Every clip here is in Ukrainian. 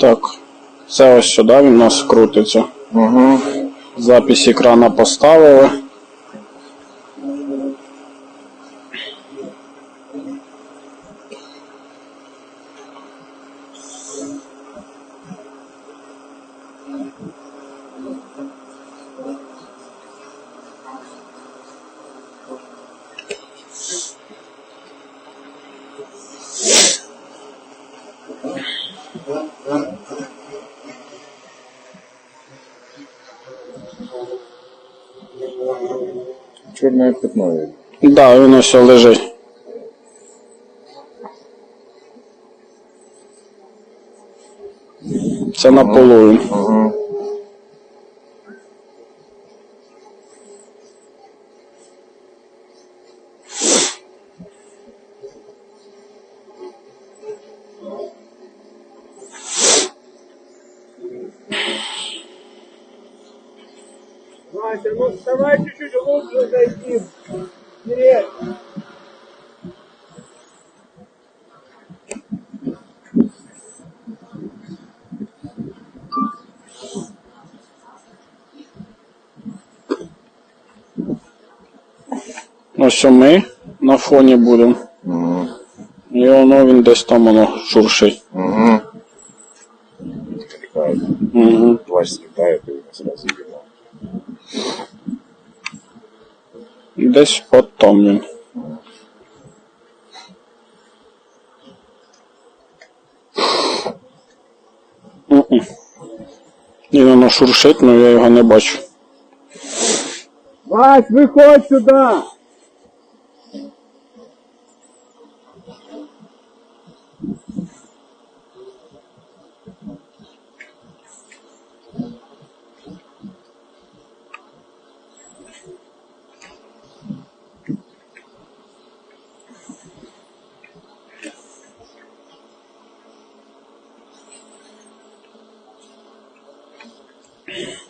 Так. Це ось сюди він у нас крутиться. Угу. Запись екрана поставили. Чорне пятно. є. Да, воно все лежить. Це на полу. він. Угу. Вася, ну вставай чуть-чуть лучше зайти. Вперед. Ось що ми на фоні будемо. Угу. І воно він десь там воно шуршить. Угу. Так, Угу. плащ слетает и сразу Видно. Десь потом він. Мгм. І воно шуршить, але я його не бачу. Вась, Yeah.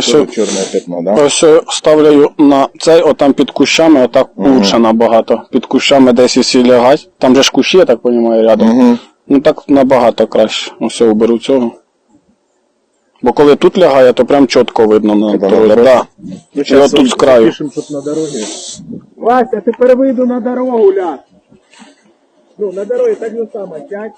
Ось, черное пятно, да? ось ставлю на цей, отам під кущами, отак лучше набагато. Під кущами десь якщо лягать. Там же ж кущі, я так розумію, рядом. Угу. Ну так набагато краще. Ось уберу цього. Бо коли тут лягає, то прям чітко видно на дорозі. Да. Ну, І от тут з краю. Тут на дороге. Вася, тепер вийду на дорогу, ляг. Ну, на дороге так же само, сядь.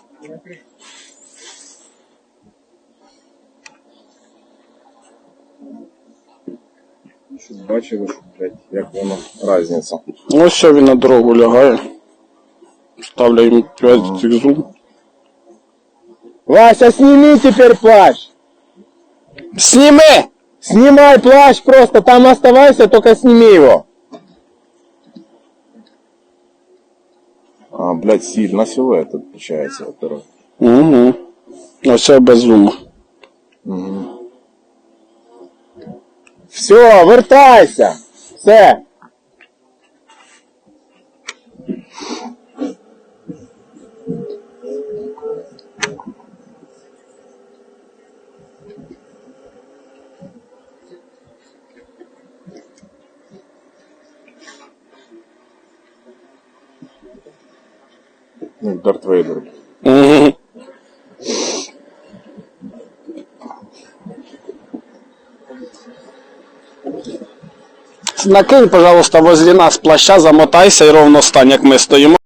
Щоб бачили, що, блядь, як воно разниця. Ось що він на дорогу лягає. Ставлю йому 5 цих зум. Вася, сними теперь плащ. Сніми! Снимай плащ просто, там оставайся, только сними его. А, блядь, сильно силуэт от дороги. Угу. Ось це без зуму. Все, вертайся. Все. Ну, Дарт Вейдер. Накинь, пожалуйста, возле нас плаща, замотайся і ровно стань, як ми стоїмо.